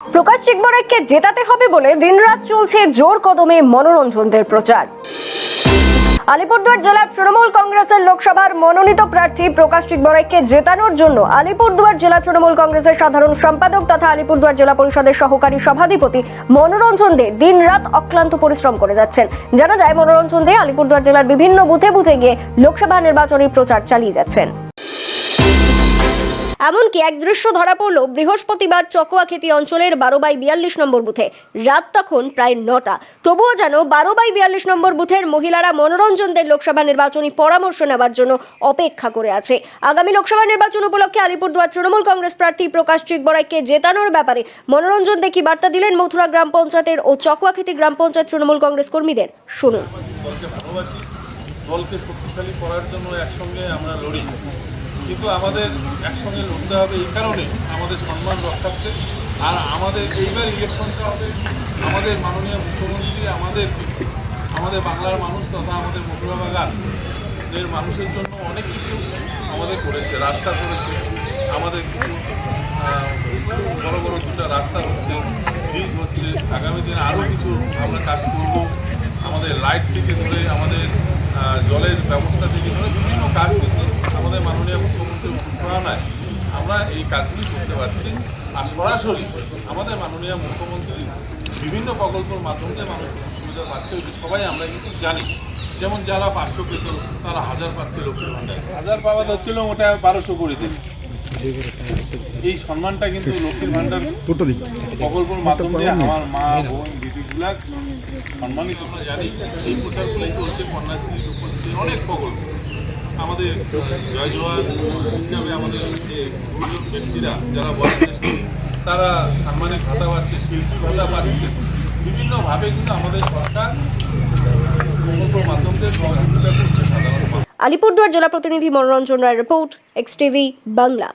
প্রকাশ চিকবরাইকে জেতাতে হবে বলে দিনরাত চলছে জোর কদমে মনোরঞ্জনদের প্রচার। আলিপুরদুয়ার জেলার তৃণমূল কংগ্রেসের লোকসভার মনোনীত প্রার্থী প্রকাশ চিকবরাইকে জেতানোর জন্য আলিপুরদুয়ার জেলা তৃণমূল কংগ্রেসের সাধারণ সম্পাদক তথা আলিপুরদুয়ার জেলা পরিষদের সহকারী সভাধিপতি মনোরঞ্জন দে দিনরাত অক্লান্ত পরিশ্রম করে যাচ্ছেন। জানা যায়, মনোরঞ্জন দে আলিপুরদুয়ার জেলার বিভিন্ন বুথে বুথে গিয়ে লোকসভা নির্বাচনী প্রচার চালিয়ে যাচ্ছেন। এমনকি এক দৃশ্য ধরা পড়ল বৃহস্পতিবার চকোয়াখেতি অঞ্চলের বারো বাই বিয়াল্লিশ নম্বর বুথে। রাত তখন প্রায় নটা। তবুও যেন বারো বাই বিয়াল্লিশ নম্বর বুথের মহিলারা মনোরঞ্জনদের লোকসভা নির্বাচনী পরামর্শ নেওয়ার জন্য অপেক্ষা করে আছে। আগামী লোকসভা নির্বাচন উপলক্ষে আলিপুরদুয়ার তৃণমূল কংগ্রেস প্রার্থী প্রকাশ চিকবরাইকে জেতানোর ব্যাপারে মনোরঞ্জন দেখি বার্তা দিলেন মথুরা গ্রাম পঞ্চায়েতের ও চকোয়াখেতি গ্রাম পঞ্চায়েত তৃণমূল কংগ্রেস কর্মীদের। শুনুন। দলকে শক্তিশালী করার জন্য একসঙ্গে আমরা লড়ি। কিন্তু আমাদের একসঙ্গে লড়তে হবে এই কারণে আমাদের সম্মান রক্ষার্থে। আর আমাদের এইবার ইলেকশনটা হবে আমাদের মাননীয় মুখ্যমন্ত্রী, আমাদের আমাদের বাংলার মানুষ তথা আমাদের মথুরা বাগানের মানুষের জন্য অনেক কিছু আমাদের করেছে, রাস্তা করেছে। আমাদের বড় বড় দুটো রাস্তা হচ্ছে ব্রিজ হচ্ছে। আগামী দিনে আরও কিছু আমরা কাজ করব। আমাদের লাইট থেকে ধরে আমাদের জলের ব্যবস্থা থেকে ধরে বিভিন্ন কাজ কিন্তু আমাদের মাননীয় মুখ্যমন্ত্রীর অনুপ্রেরণায় আমরা এই কাজগুলি করতে পারছি। আর সরাসরি আমাদের মাননীয় মুখ্যমন্ত্রী বিভিন্ন প্রকল্পের মাধ্যমে মানুষ সুবিধা পাচ্ছে সবাই আমরা কিন্তু জানি। যেমন যারা পাঁচশো পেত, তারা হাজার পাচ্ছে লক্ষ্মীর ভাণ্ডার। হাজার পাওয়া যাচ্ছিল ওটা বারোশো করে দিন এই সম্মানটা কিন্তু লক্ষ্মীর ভান্ডার প্রকল্পের মাধ্যমে আমার মা বোন দিদিগুলা সম্মানিত আমরা জানি। এই প্রচারগুলোই চলছে কন্যাশ্রী রূপশ্রী অনেক প্রকল্প। আমাদের জয় জওয়ান হিসাবে আমাদের যে গুরুজন ব্যক্তিরা যারা বয়োজ্যেষ্ঠ তারা সাম্মানিক ভাতা পাচ্ছে শিল্পী ভাতা পাচ্ছে। বিভিন্নভাবে কিন্তু আমাদের সরকার প্রকল্পের মাধ্যমে মানুষ। আলিপুরদুয়ার জেলা প্রতিনিধি Manoranjan Roy report X TV Bangla.